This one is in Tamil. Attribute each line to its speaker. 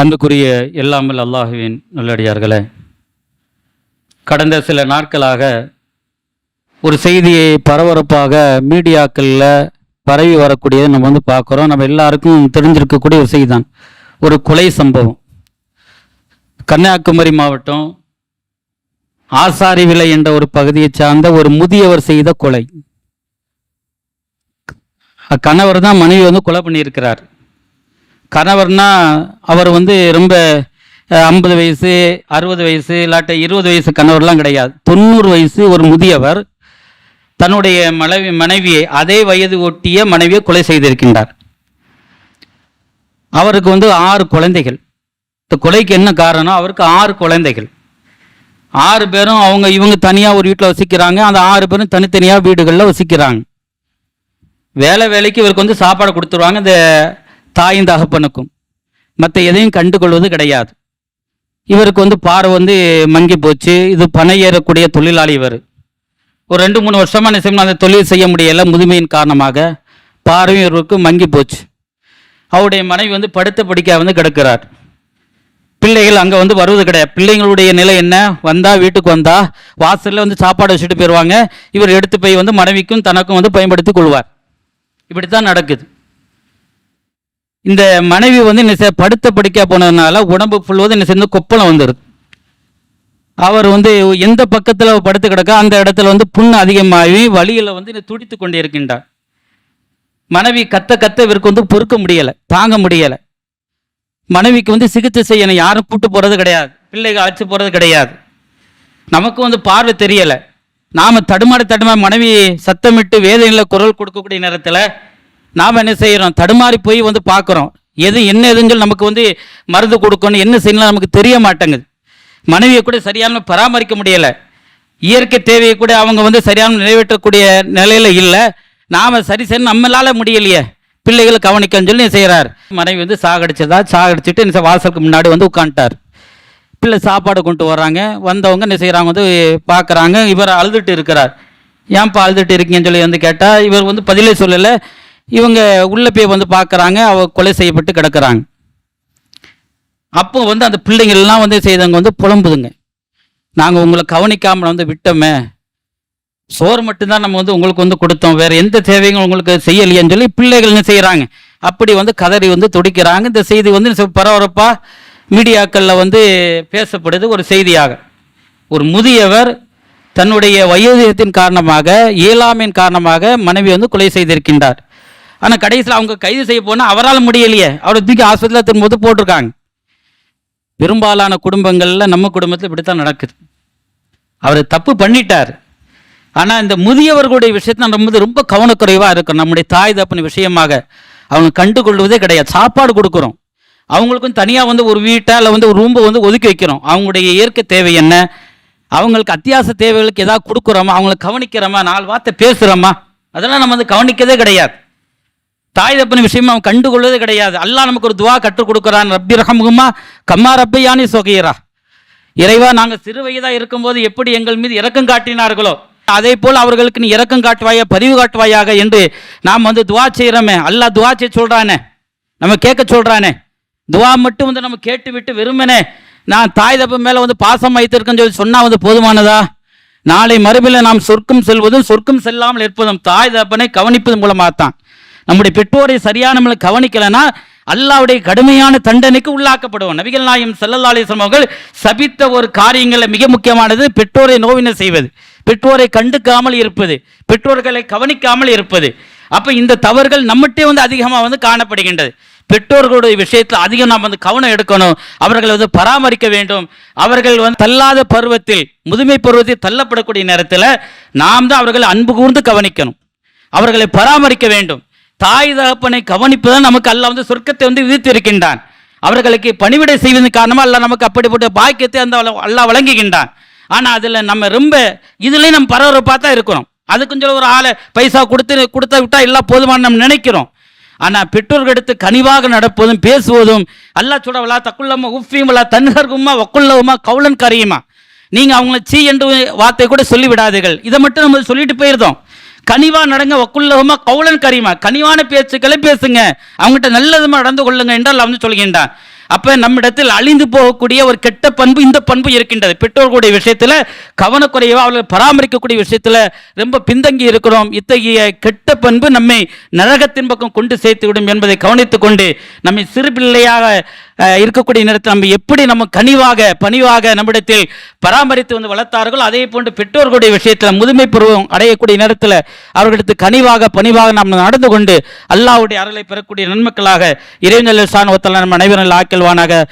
Speaker 1: அன்புக்குரிய எல்லாமல் அல்லாஹுவின் நல்லடியார்களே கடந்த சில நாட்களாக ஒரு செய்தியை பரபரப்பாக மீடியாக்களில் பரவி வரக்கூடியதை நம்ம வந்து பார்க்குறோம். நம்ம எல்லாருக்கும் தெரிஞ்சிருக்கக்கூடிய ஒரு செய்தி தான் ஒரு கொலை சம்பவம். கன்னியாகுமரி மாவட்டம் ஆசாரி விலை என்ற ஒரு பகுதியை சார்ந்த ஒரு முதியவர் செய்த கொலை. கணவர் தான் மனைவி வந்து கொலை பண்ணியிருக்கிறார். கணவர்னா அவர் வந்து ரொம்ப ஐம்பது வயசு அறுபது வயசு இல்லாட்ட இருபது வயசு கணவர்லாம் கிடையாது. தொண்ணூறு வயசு ஒரு முதியவர் தன்னுடைய மனைவி மனைவியை அதே வயது ஒட்டிய மனைவியை கொலை செய்திருக்கின்றார். அவருக்கு வந்து ஆறு குழந்தைகள். இந்த கொலைக்கு என்ன காரணம்? அவருக்கு ஆறு குழந்தைகள். ஆறு பேரும் அவங்க இவங்க தனியாக ஒரு வீட்டில் வசிக்கிறாங்க. அந்த ஆறு பேரும் தனித்தனியாக வீடுகளில் வசிக்கிறாங்க. வேலை வேலைக்கு இவருக்கு வந்து சாப்பாடு கொடுத்துருவாங்க. இந்த தாயும் தகப்பனுக்கும் மற்ற எதையும் கண்டுகொள்வது கிடையாது. இவருக்கு வந்து பார்வை வந்து மங்கி போச்சு. இது பனை ஏறக்கூடிய தொழிலாளி இவர். ஒரு ரெண்டு மூணு வருஷமா நிச்சயம் அந்த தொழில் செய்ய முடியலை. முதுமையின் காரணமாக பார்வையும் இவருக்கு மங்கி போச்சு. அவருடைய மனைவி வந்து படுத்த படிக்க வந்து கிடக்கிறார். பிள்ளைகள் அங்கே வந்து வருவது கிடையாது. பிள்ளைங்களுடைய நிலை என்ன? வந்தா வீட்டுக்கு வந்தா வாசலில் வந்து சாப்பாடு வச்சுட்டு போயிடுவாங்க இவர் எடுத்து போய் வந்து மனைவிக்கும் தனக்கும் வந்து பயன்படுத்தி கொள்வார். இப்படி தான் நடக்குது. இந்த மனைவி வந்து என்ன செய்ய படுத்த படிக்க போனதுனால உடம்பு ஃபுல்லுவது என்ன சேர்ந்து கொப்பளம் வந்துடுது அவர் வந்து எந்த பக்கத்தில் படுத்து கிடக்க அந்த இடத்துல வந்து புண்ணு அதிகமாகி வழியில் வந்து துடித்து கொண்டே இருக்கின்றார். மனைவி கத்த கத்த இவருக்கு வந்து பொறுக்க முடியலை தாங்க முடியலை. மனைவிக்கு வந்து சிகிச்சை செய்யணும் யாரும் கூட்டு போகிறது கிடையாது பிள்ளைகள் அழைச்சி போகிறது கிடையாது. நமக்கு வந்து பார்வை தெரியலை. நாம் தடுமாறி தடுமாறி மனைவி சத்தமிட்டு வேதனையில் குரல் கொடுக்கக்கூடிய நேரத்தில் நாம் என்ன செய்கிறோம் தடுமாறி போய் வந்து பார்க்குறோம். எது என்ன எதுன்னு சொல்லி நமக்கு வந்து மருந்து கொடுக்கணும்? என்ன செய்யணும் நமக்கு தெரிய மாட்டேங்குது. மனைவியை கூட சரியான பராமரிக்க முடியலை. இயற்கை தேவையை கூட அவங்க வந்து சரியான நிறைவேற்றக்கூடிய நிலையில் இல்லை. நாம் சரி செய்ய நம்மளால் முடியலையே. பிள்ளைகளை கவனிக்கன்னு சொல்லி செய்கிறார் மனைவி வந்து சாகடிச்சதா? சாகடிச்சிட்டு என்ன வாசலுக்கு முன்னாடி வந்து உட்காந்துட்டார் பிள்ளை சாப்பாடு கொண்டு வர்றாங்க. வந்தவங்க என்ன செய்கிறாங்க வந்து பார்க்குறாங்க. இவர் அழுதுட்டு இருக்கிறார். ஏன்ப்பா அழுதுட்டு இருக்கீங்கன்னு சொல்லி வந்து கேட்டால் இவர் வந்து பதிலே சொல்லலை. இவங்க உள்ளே போய் வந்து பார்க்குறாங்க அவ கொலை செய்யப்பட்டு கிடக்கிறாங்க. அப்போ வந்து அந்த பிள்ளைங்கள்லாம் வந்து செய்தவங்க வந்து புலம்புதுங்க. நாங்கள் உங்களை கவனிக்காமல் வந்து விட்டோமே. சோறு மட்டும்தான் நம்ம வந்து உங்களுக்கு வந்து கொடுத்தோம். வேறு எந்த தேவையும் உங்களுக்கு செய்யலையேன்னு சொல்லி பிள்ளைகள் என்ன செய்கிறாங்க அப்படி வந்து கதறி வந்து துடிக்கிறாங்க. இந்த செய்தி வந்து பரபரப்பாக மீடியாக்களில் வந்து பேசப்படுது ஒரு செய்தியாக. ஒரு முதியவர் தன்னுடைய வயோதிகத்தின் காரணமாக இயலாமையின் காரணமாக மனைவி வந்து கொலை செய்திருக்கின்றார். ஆனால் கடைசியில் அவங்க கைது செய்ய போனால் அவரால் முடியலையே. அவரை தூக்கி ஆஸ்பத்திரியில் திரும்பது போட்டிருக்காங்க. பெரும்பாலான குடும்பங்களில் நம்ம குடும்பத்தில் இப்படித்தான் நடக்குது. அவர் தப்பு பண்ணிட்டார். ஆனால் இந்த முதியவர்களுடைய விஷயத்தை நம்ம வந்து ரொம்ப கவனக்குறைவாக இருக்கும் நம்முடைய தாய் தப்பன விஷயமாக அவங்க கண்டு கொள்வதே கிடையாது. சாப்பாடு கொடுக்குறோம். அவங்களுக்கும் தனியாக வந்து ஒரு வீட்டை இல்லை வந்து ஒரு ரூம்பை வந்து ஒதுக்கி வைக்கிறோம். அவங்களுடைய இயற்கை தேவை என்ன? அவங்களுக்கு அத்தியாவசிய தேவைகளுக்கு ஏதாவது கொடுக்குறோமா? அவங்கள கவனிக்கிறோமா? நாலு வார்த்தை பேசுகிறோமா அதெல்லாம் நம்ம வந்து கவனிக்கதே கிடையாது. தாய் தப்பன விஷயம் அவன் கண்டுகொள்வதே கிடையாது. அல்லாஹ் நமக்கு ஒரு துவா கற்றுக் கொடுக்குறான். ரப்பி ரஹமுகுமா கம்மா ரப்பையானி சொகையரா இறைவா நாங்கள் சிறு வயதாக இருக்கும்போது எப்படி எங்கள் மீது இறக்கம் காட்டினார்களோ அதே போல் அவர்களுக்கு நீ இறக்கம் காட்டுவாயா பதிவு காட்டுவாயாக என்று நாம் வந்து துவா செய்கிறோமே அல்லாஹ் துவா செய்ய சொல்கிறானே நம்ம கேட்க சொல்கிறானே துவா மட்டும் வந்து நம்ம கேட்டு விட்டு வெறுமனே நான் தாய் தப்பு மேலே வந்து பாசம் வைத்திருக்கேன்னு சொல்லி சொன்னால் வந்து போதுமானதா? நாளை மறுபடியில் நாம் சொர்க்கம் செல்வதும் சொர்க்கம் செல்லாமல் இருப்பதும் தாய் தப்பனை கவனிப்பதன் மூலமாக தான் நம்முடைய பெற்றோரை சரியான முறையில் கவனிக்கலைன்னா அல்லாவுடைய கடுமையான தண்டனைக்கு உள்ளாக்கப்படுவோம். நபிகள் நாயம் சல்லல்லா அவர்கள் சபித்த ஒரு காரியங்களில் மிக முக்கியமானது பெற்றோரை நோவினை செய்வது பெற்றோரை கண்டுக்காமல் இருப்பது பெற்றோர்களை கவனிக்காமல் இருப்பது. அப்போ இந்த தவறுகள் நம்மகிட்டே வந்து அதிகமாக வந்து காணப்படுகின்றது. பெற்றோர்களுடைய விஷயத்தில் அதிகம் நாம் வந்து கவனம் எடுக்கணும். அவர்களை வந்து பராமரிக்க வேண்டும். அவர்கள் வந்து தள்ளாத பருவத்தில் முதுமை பருவத்தில் தள்ளப்படக்கூடிய நேரத்தில் நாம் தான் அவர்களை அன்பு கூர்ந்து கவனிக்கணும். அவர்களை பராமரிக்க வேண்டும். தாய் தகப்பனை கவனிப்புதான் நமக்கு அல்ல வந்து சொர்க்கத்தை வந்து விதித்து இருக்கின்றான் அவர்களுக்கு பணிவிடை செய்வதன் காரணமாக அல்ல நமக்கு அப்படிப்பட்ட பாக்கியத்தை அந்த அல்லா வழங்குகின்றான். ஆனால் அதில் நம்ம ரொம்ப இதுலேயும் நம்ம பரபரப்பாக தான் இருக்கிறோம் அதுக்கும் சொல்ல ஒரு ஆளை பைசா கொடுத்து கொடுத்த விட்டால் எல்லாம் போதுமான நம்ம நினைக்கிறோம். ஆனால் பெற்றோர்கள் எடுத்து கனிவாக நடப்பதும் பேசுவதும் அல்லாஹ் சுடவலா தக்குள்ளம்மா உஃபியுமலா தன்ஹர்குமா ஒக்குள்ளவுமா கவுலன் கரையுமா நீங்கள் அவங்கள சீ என்று வார்த்தை கூட சொல்லி விடாதீர்கள் இதை மட்டும் நம்ம சொல்லிட்டு போயிருந்தோம். கனிவா நடங்க வக்குள்ளகுமா கவுலன் கரிமா. கனிவான பேச்சுக்களை பேசுங்க. அவங்ககிட்ட நல்லதுமா நடந்து கொள்ளுங்க என்றால் வந்து சொல்கின்றான். அப்ப நம்மிடத்தில் அழிந்து போகக்கூடிய ஒரு கெட்ட பண்பு இந்த பண்பு இருக்கின்றது. பெற்றோர்களுடைய விஷயத்துல கவனக்குறைவா அவர்களை பராமரிக்கக்கூடிய விஷயத்துல ரொம்ப பின்தங்கி இருக்கிறோம். இத்தகைய கெட்ட பண்பு நம்மை நரகத்தின் பக்கம் கொண்டு சேர்த்து விடும் என்பதை கவனித்துக் கொண்டு நம்மை சிறு பிள்ளையாக இருக்கக்கூடிய நேரத்தில் நம்ம எப்படி நம்ம கனிவாக பணிவாக நம்மிடத்தில் பராமரித்து வந்து வளர்த்தார்களோ அதே போன்று பெற்றோர்களுடைய விஷயத்தில் முதுமை பருவம் அடையக்கூடிய நேரத்தில் அவர்களுக்கு கனிவாக பணிவாக நாம் நடந்து கொண்டு அல்லாவுடைய அருளை பெறக்கூடிய நன்மக்களாக இறைநல்லசான் சாணவத்தால் நம்ம அனைவரும் ஆக்கல்வானாக